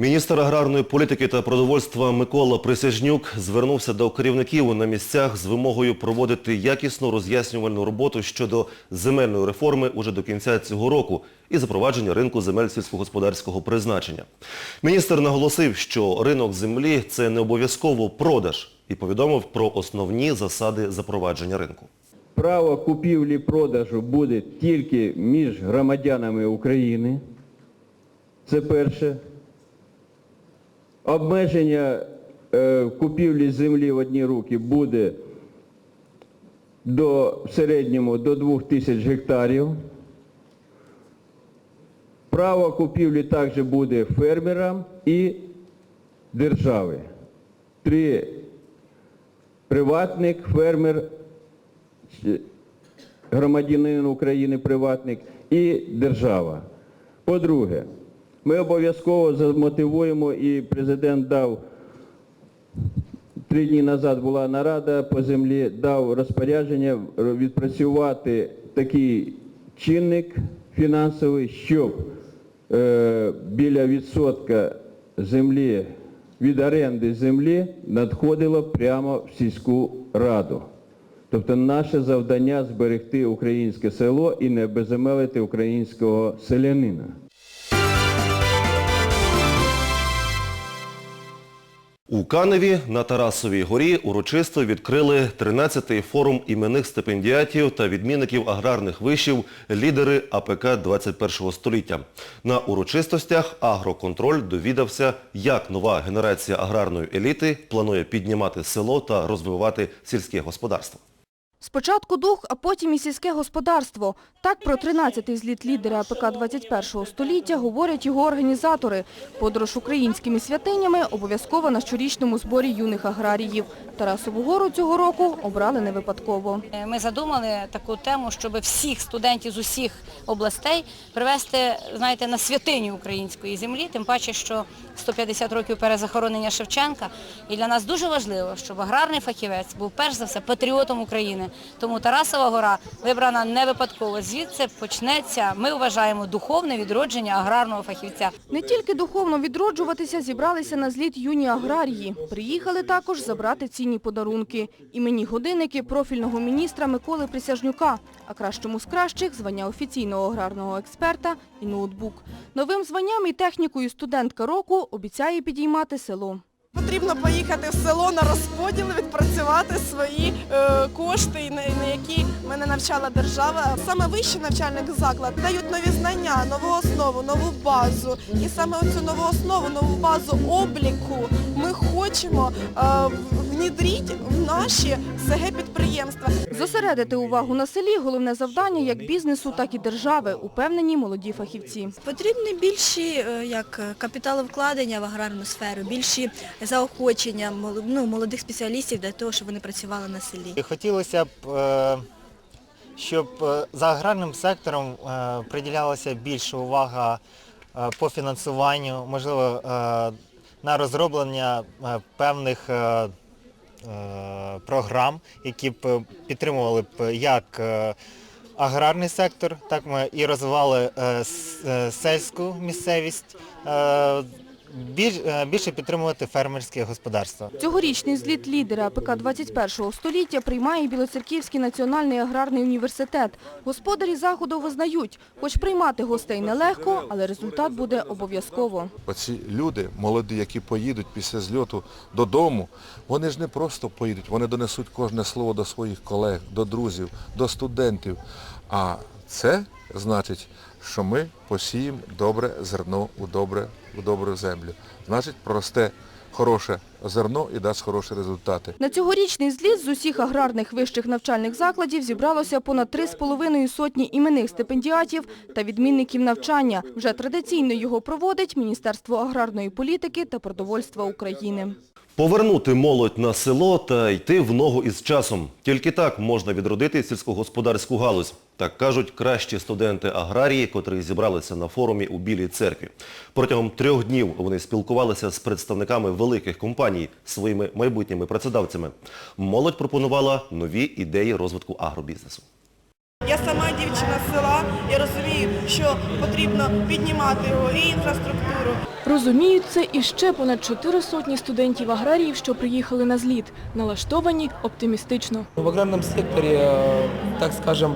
Міністр аграрної політики та продовольства Микола Присяжнюк звернувся до керівників на місцях з вимогою проводити якісну роз'яснювальну роботу щодо земельної реформи уже до кінця цього року і запровадження ринку земель сільськогосподарського призначення. Міністр наголосив, що ринок землі – це не обов'язково продаж і повідомив про основні засади запровадження ринку. Право купівлі-продажу буде тільки між громадянами України. Це перше. Обмеження е, купівлі землі в одні руки буде до, в середньому до 2 тисяч гектарів. Право купівлі також буде фермерам і держави. Три приватник, фермер, громадянин України приватник і держава. По-друге, ми обов'язково замотивуємо і президент дав Три дні назад була нарада по землі, дав розпорядження відпрацювати такий чинник фінансовий, щоб е, біля відсотка землі від оренди землі надходило прямо в сільську раду. Тобто наше завдання зберегти українське село і не обезземелити українського селянина. У Каневі на Тарасовій горі урочисто відкрили 13-й форум іменних стипендіатів та відмінників аграрних вишів лідери АПК 21 століття. На урочистостях агроконтроль довідався, як нова генерація аграрної еліти планує піднімати село та розвивати сільське господарство. Спочатку дух, а потім і сільське господарство. Так про 13-й зліт лідера АПК 21 століття говорять його організатори. Подорож українськими святинями обов'язково на щорічному зборі юних аграріїв. Тарасову гору цього року обрали не випадково. Е, Ми задумали таку тему, щоб всіх студентів з усіх областей привести, знаєте, на святиню української землі, тим паче, що 150 років перезахоронення Шевченка. І для нас дуже важливо, щоб аграрний фахівець був перш за все патріотом України. Тому Тарасова гора вибрана не випадково. Звідси почнеться, ми вважаємо, духовне відродження аграрного фахівця. Не тільки духовно відроджуватися зібралися на зліт юні аграрії. Приїхали також забрати цінні подарунки. Іменні годинники профільного міністра Миколи Присяжнюка, а кращому з кращих – звання офіційного аграрного експерта і ноутбук. Новим званням і технікою студентка року обіцяє підіймати село. Потрібно поїхати в село на розподіл, відпрацювати свої е, кошти, на, які мене навчала держава. Саме вищий навчальний заклад дають нові знання, нову основу, нову базу. І саме оцю нову основу, нову базу обліку ми хочемо е, внідрити в наші СГ підприємства. Зосередити увагу на селі – головне завдання як бізнесу, так і держави, упевнені молоді фахівці. Потрібні більші е, як капіталовкладення в аграрну сферу, більші заохочення ну, молодих спеціалістів для того, щоб вони працювали на селі. Хотілося б, е, щоб е, за аграрним сектором приділялася більша увага по фінансуванню, можливо, на розроблення певних програм, які б е, підтримували б як е, аграрний сектор, так ми і розвивали е, е, сельську місцевість, е, е, більше підтримувати фермерське господарство. Цьогорічний зліт лідера АПК 21 століття приймає Білоцерківський національний аграрний університет. Господарі заходу визнають, хоч приймати гостей нелегко, але результат буде обов'язково. Оці люди, молоді, які поїдуть після зльоту додому, вони ж не просто поїдуть, вони донесуть кожне слово до своїх колег, до друзів, до студентів. А це значить, що ми посіємо добре зерно у добре, у добру землю. Значить, просте хороше зерно і дасть хороші результати. На цьогорічний зліт з усіх аграрних вищих навчальних закладів зібралося понад 3,5 сотні іменних стипендіатів та відмінників навчання. Вже традиційно його проводить Міністерство аграрної політики та продовольства України. Повернути молодь на село та йти в ногу із часом. Тільки так можна відродити сільськогосподарську галузь. Так кажуть кращі студенти аграрії, котрі зібралися на форумі у Білій церкві. Протягом трьох днів вони спілкувалися з представниками великих компаній, своїми майбутніми працедавцями. Молодь пропонувала нові ідеї розвитку агробізнесу. Я сама дівчина з села, я розумію, що потрібно піднімати його і інфраструктуру, Розуміють це і ще понад чотири сотні студентів-аграріїв, що приїхали на зліт, налаштовані оптимістично. В аграрному секторе, э, так скажем,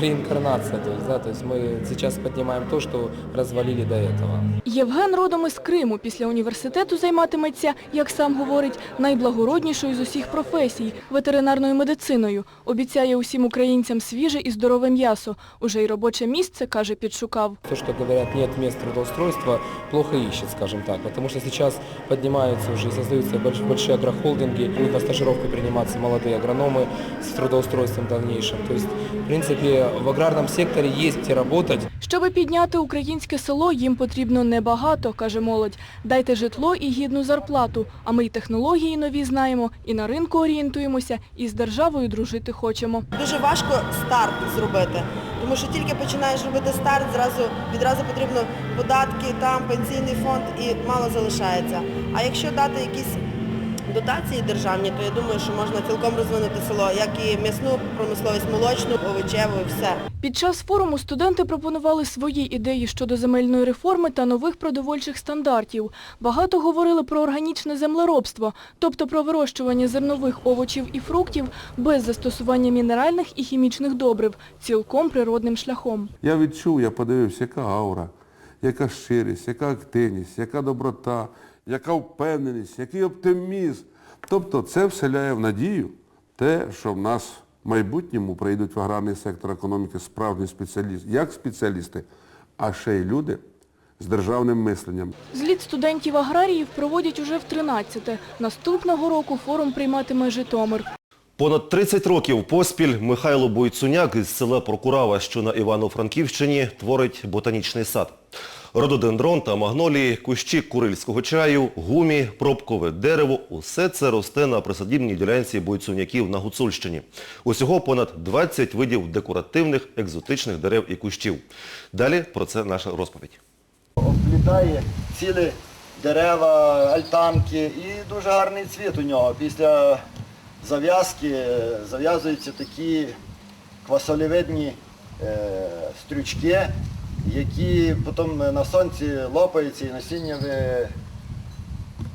реинкарнация. То есть, да, то есть мы сейчас поднимаем то, что развалили до этого. Євген родом із Криму. Після університету займатиметься, як сам говорить, найблагороднішою з усіх професій – ветеринарною медициною. Обіцяє усім українцям свіже і здорове м'ясо. Уже й робоче місце, каже, підшукав. То, что говорят, нет мест трудоустройства, плохо ищет, скажем так. Потому что сейчас поднимаются уже и создаются больш- большие агрохолдинги, будут на стажировку приниматься молодые агрономы с трудоустройством дальнейшим. То есть, в принципе, в аграрном секторе есть где работать. Щоби підняти українське село, їм потрібно небагато, каже молодь. Дайте житло і гідну зарплату, а ми й технології нові знаємо, і на ринку орієнтуємося, і з державою дружити хочемо. Дуже важко старт зробити, тому що тільки починаєш робити старт, зразу відразу потрібно податки, там пенсійний фонд і мало залишається. А якщо дати якісь дотації державні, то я думаю, що можна цілком розвинути село, як і м'ясну промисловість, молочну, овочеву, і все. Під час форуму студенти пропонували свої ідеї щодо земельної реформи та нових продовольчих стандартів. Багато говорили про органічне землеробство, тобто про вирощування зернових овочів і фруктів без застосування мінеральних і хімічних добрив, цілком природним шляхом. Я відчув, я подивився, яка аура, яка щирість, яка активність, яка доброта, яка впевненість, який оптимізм. Тобто це вселяє в надію те, що в нас в майбутньому прийдуть в аграрний сектор економіки справжні спеціалісти, як спеціалісти, а ще й люди з державним мисленням. Зліт студентів-аграріїв проводять уже в 13-те. Наступного року форум прийматиме Житомир. Понад 30 років поспіль Михайло Бойцуняк із села Прокурава, що на Івано-Франківщині, творить ботанічний сад. Рододендрон та магнолії, кущі курильського чаю, гумі, пробкове дерево – усе це росте на присадібній ділянці бойцуняків на Гуцульщині. Усього понад 20 видів декоративних екзотичних дерев і кущів. Далі про це наша розповідь. облітає цілі дерева, альтанки і дуже гарний цвіт у нього. Після зав'язки зав'язуються такі квасолівидні е, стрючки, які потім на сонці лопаються і насіння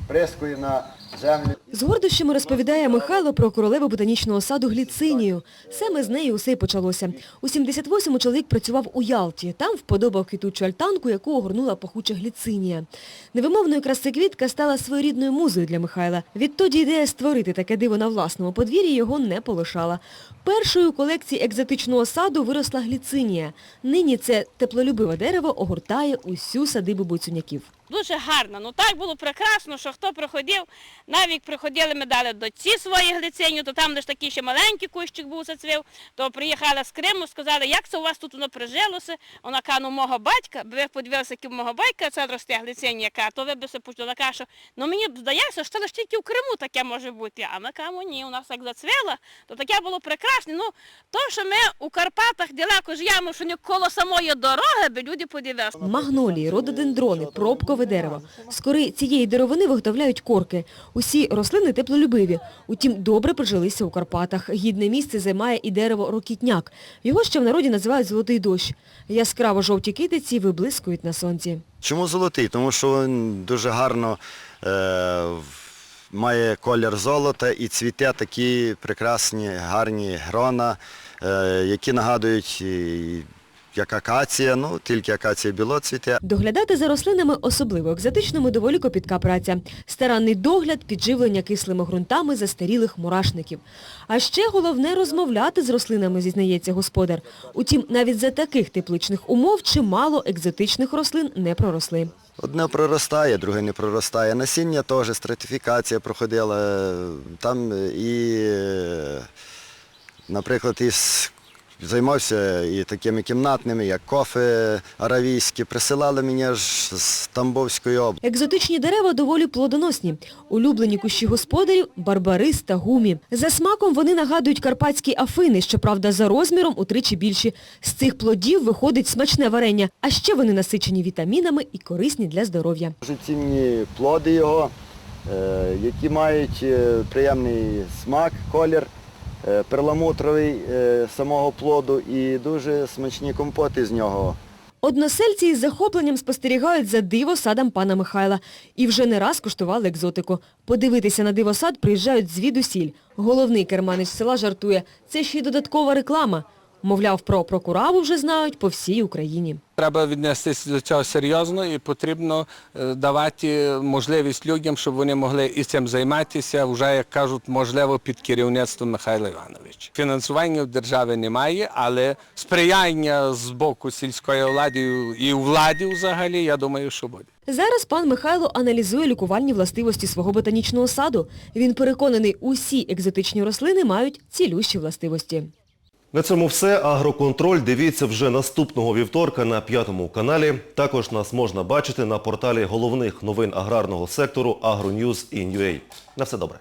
прискує на землю. З гордощами розповідає Михайло про королеву ботанічного саду Гліцинію. Саме з неї усе й почалося. У 78-му чоловік працював у Ялті. Там вподобав квітучу альтанку, яку огорнула пахуча гліцинія. Невимовної краси квітка стала своєрідною музою для Михайла. Відтоді ідея створити таке диво на власному подвір'ї його не полишала. Першою у колекції екзотичного саду виросла гліцинія. Нині це теплолюбиве дерево огортає усю садибу бойцуняків. Дуже гарно. Ну так було прекрасно, що хто приходив, навіть приходили ми дали доці свої глициню, то там лише такий ще маленький кущик був зацвів, то приїхала з Криму, сказали, як це у вас тут воно прижилося. Вона каже, ну мого батька, би ви подивилися, як мого батька це росте глициння, яка, то ви б се почули. Каже, ну мені здається, що лише тільки в Криму таке може бути. А ми кажемо, ні, у нас як зацвіло, то таке було прекрасне. Ну, то, що ми у Карпатах далеко живемо, що не коло самої дороги, би люди подивилися. Магнолії, рододендрони, пробкове дерево. З кори цієї деревини виготовляють корки. Усі рослини теплолюбиві. Утім, добре прижилися у Карпатах. Гідне місце займає і дерево рокітняк. Його ще в народі називають золотий дощ. Яскраво жовті китиці виблискують на сонці. Чому золотий? Тому що він дуже гарно е, має колір золота і цвіте такі прекрасні, гарні грона, е, які нагадують як акація, ну тільки акація біло цвіте. Доглядати за рослинами особливо екзотичними доволі копітка праця. Старанний догляд, підживлення кислими ґрунтами застарілих мурашників. А ще головне розмовляти з рослинами, зізнається господар. Утім, навіть за таких тепличних умов чимало екзотичних рослин не проросли. Одне проростає, друге не проростає. Насіння теж, стратифікація проходила. Там і, наприклад, із займався і такими кімнатними, як кофе аравійські. Присилали мені аж з Тамбовської області. Екзотичні дерева доволі плодоносні. Улюблені кущі господарів – барбарис та гумі. За смаком вони нагадують карпатські афини, щоправда, за розміром утричі більші. З цих плодів виходить смачне варення, а ще вони насичені вітамінами і корисні для здоров'я. Дуже цінні плоди його, е, які мають е, приємний смак, колір, перламутровий е, самого плоду і дуже смачні компоти з нього. Односельці із захопленням спостерігають за дивосадом пана Михайла і вже не раз куштували екзотику. Подивитися на дивосад приїжджають звідусіль. Головний керманич села жартує, це ще й додаткова реклама. Мовляв, про прокураву вже знають по всій Україні. Треба віднестися до цього серйозно і потрібно е, давати можливість людям, щоб вони могли і цим займатися, вже, як кажуть, можливо, під керівництвом Михайла Івановича. Фінансування в державі немає, але сприяння з боку сільської влади і влади взагалі, я думаю, що буде. Зараз пан Михайло аналізує лікувальні властивості свого ботанічного саду. Він переконаний, усі екзотичні рослини мають цілющі властивості. На цьому все. Агроконтроль дивіться вже наступного вівторка на п'ятому каналі. Також нас можна бачити на порталі головних новин аграрного сектору AgroNews.in.ua. На все добре.